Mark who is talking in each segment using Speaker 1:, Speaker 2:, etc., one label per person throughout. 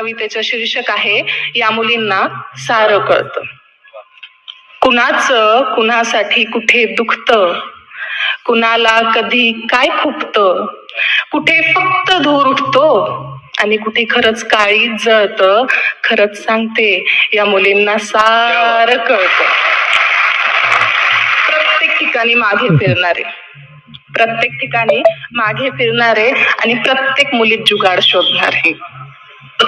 Speaker 1: कवितेचं शीर्षक आहे या मुलींना सारं कळतं. कुणाचं कुणासाठी कुठे दुखत? कुणाला कधी काय खुपत? कुठे फक्त धूर उठतो? आणि कुठे खरंच काळी जळतं? खरंच सांगते या मुलींना सारं कळतं. प्रत्येक ठिकाणी मागे फिरणारे. प्रत्येक ठिकाणी मागे फिरणारे आणि प्रत्येक मुलीत जुगाड शोधणारे.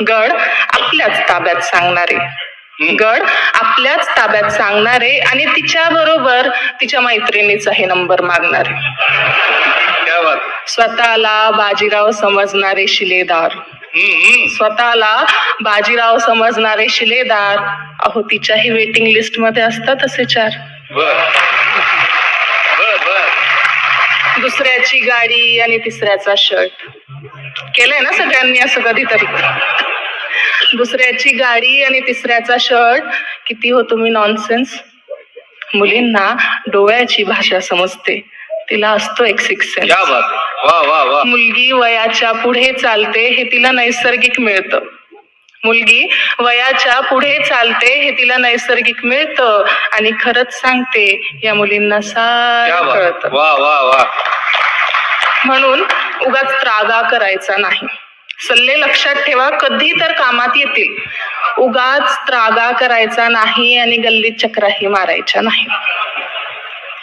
Speaker 1: गड आपल्याच ताब्यात सांगणारे. गड आपल्याच ताब्यात सांगणारे आणि तिच्या बरोबर तिच्या मैत्रिणीचाही नंबर मागणारे. स्वतःला बाजीराव समजणारे शिलेदार. स्वतःला बाजीराव समजणारे शिलेदार. अहो तिच्याही वेटिंग लिस्टमध्ये असतात असे चार. दुसऱ्याची गाडी आणि तिसऱ्याचा शर्ट केलंय ना सगळ्यांनी असं कधीतरी? दुसऱ्याची गाडी आणि तिसऱ्याचा शर्ट किती हो तुम्ही नॉनसेन्स मुलींना डोळ्याची भाषा समजते. तिला असतो एक सिक्स सेन्स मुलगी वयाच्या पुढे चालते हे तिला नैसर्गिक मिळतं. मुलगी वयाच्या पुढे चालते हे तिला नैसर्गिक मिळतं. आणि खरंच सांगते या मुलींना सारं
Speaker 2: बात
Speaker 1: कळतं.
Speaker 2: वा वा वा
Speaker 1: म्हणून उगाच त्रागा करायचा नाही. सल्ले लक्षात ठेवा कधी तर कामात येतील. उगाच त्रागा करायचा नाही आणि गल्लीत चक्राही मारायच्या नाही.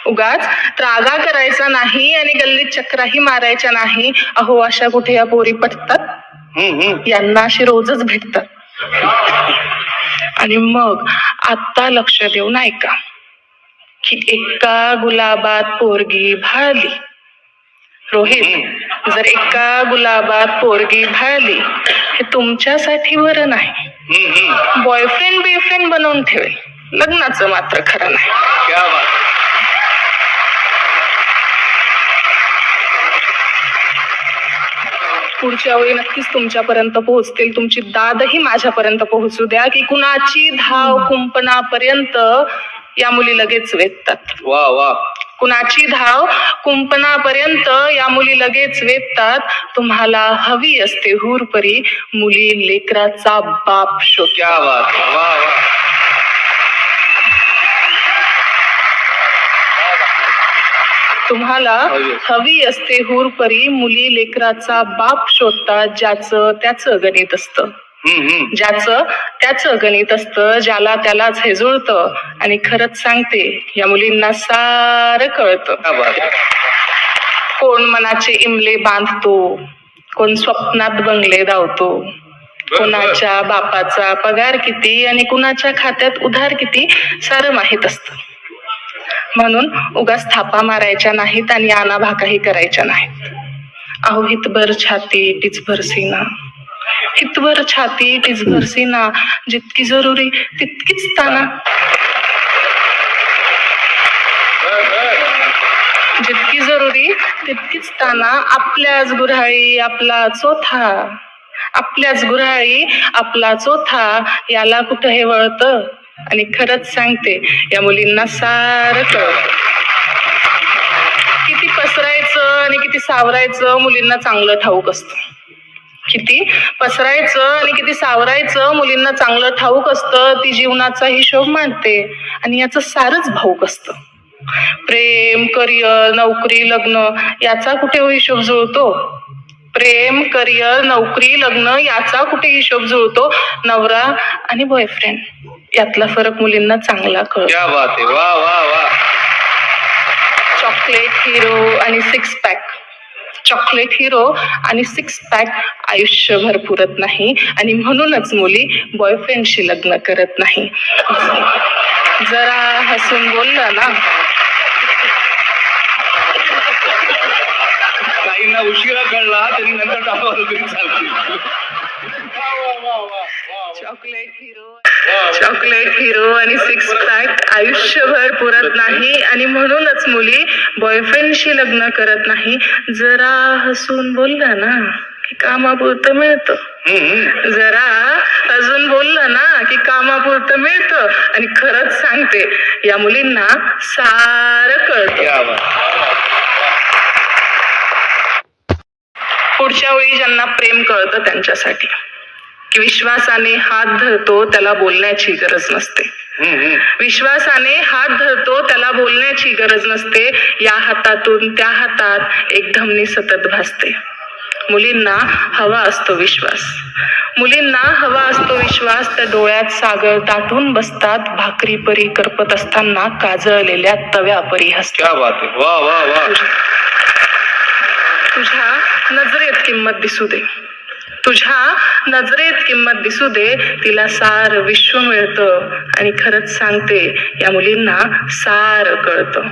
Speaker 1: उगाच त्रागा करायचा नाही आणि गल्लीत चक्राही मारायच्या नाही. अहो अशा कुठे या पोरी पटतात. यांना अशी रोजच भेटतात. आणि मग आता लक्ष देऊन ऐका की एका गुलाबात पोरगी भाळली. रोहित जर एका गुलाबात पोरगी भाळली हे तुमच्यासाठी बरं नाही. बॉयफ्रेंड बेफ्रेंड बनवून ठेवेल. लग्नाचं मात्र खरं नाही.
Speaker 2: क्या बात.
Speaker 1: पुढच्या वेळी नक्कीच तुमच्यापर्यंत पोहोचतील. तुमची दादही माझ्यापर्यंत पोहोचू द्या की कुणाची धाव कुंपणापर्यंत या मुली लगेच वेधतात.
Speaker 2: वा वा.
Speaker 1: कुणाची धाव कुंपणापर्यंत या मुली लगेच वेधतात. तुम्हाला हवी असते हुरपरी मुली लेकराचा बाप
Speaker 2: क्या बात वा वा.
Speaker 1: तुम्हाला हवी असते हुरपरी मुली लेकराचा बाप शोधतात ज्याचं त्याचं गणित असतं. ज्याचं त्याचं गणित असतं ज्याला त्यालाच हे जुळतं आणि खरंच सांगते या मुलींना सारं कळतं. कोण मनाचे इमले बांधतो कोण स्वप्नात बंगले धावतो कोणाच्या बापाचा पगार किती आणि कुणाच्या खात्यात उधार किती सारं माहीत असतं. म्हणून उगाच थापा मारायच्या नाहीत आणि आनाभाकाही करायच्या नाहीत. अहो हितभर छाती टिचभर सीना. हितवर छाती टिचभर सीना जितकी जरुरी तितकीच ताना. जितकी जरुरी तितकीच ताना. आपल्याच गुऱ्हाळी आपला चोथा आपल्याच गुऱ्हाळी आपला चोथा याला कुठं हे वळतं? आणि खरंच सांगते या मुलींना सारं किती पसरायचं आणि किती सावरायचं मुलींना चांगलं ठाऊक असतं. किती पसरायचं आणि किती सावरायचं मुलींना चांगलं ठाऊक असतं ती जीवनाचा हिशोब मांडते आणि याचं सारच भाऊक असतं. प्रेम करिअर नोकरी लग्न याचा कुठे हो हिशोब जुळतो? प्रेम करिअर नोकरी लग्न याचा कुठे हिशोब जुळतो? नवरा आणि बॉयफ्रेंड यातला फरक मुलींना चांगला कळतो. चॉकलेट हिरो आणि सिक्स पॅक चॉकलेट हिरो आणि सिक्स पॅक आयुष्यभर पुरत नाही. आणि म्हणूनच मुली बॉयफ्रेंडशी लग्न करत नाही. जरा हसून बोललं ना
Speaker 2: काहींना उशिरा कळला नंतर तरी चालतील. वा.
Speaker 1: चॉकलेट हिरो चॉकलेट हिरो आणि सिक्स पॅक आयुष्यभर पुरत नाही. आणि म्हणूनच मुली बॉयफ्रेंडशी लग्न करत नाही. जरा हसून बोललं ना की कामापुरतं मिळतं. जरा अजून बोललं ना की कामापुरतं मिळतं. आणि खरंच सांगते या मुलींना सारं कळतं. पुढच्या वेळी ज्यांना प्रेम कळतं त्यांच्यासाठी. विश्वासाने हात धरतो त्याला बोलण्याची गरज नसते. विश्वासाने हात धरतो त्याला बोलण्याची गरज नसते. या हातातून त्या हातात एक धमनी सतत भासते. मुलींना हवा असतो विश्वास. मुलींना हवा असतो विश्वास. त्या डोळ्यात सागर दाटून बसतात. भाकरी परी करपत असताना काजळलेल्या तव्या परी हसतात. तुझ्या नजरेत किंमत दिसू दे. तुझ्या नजरेत किंमत दिसू दे तिला सार विश्व मिळतं. आणि खरंच सांगते या मुलींना सार कळतं.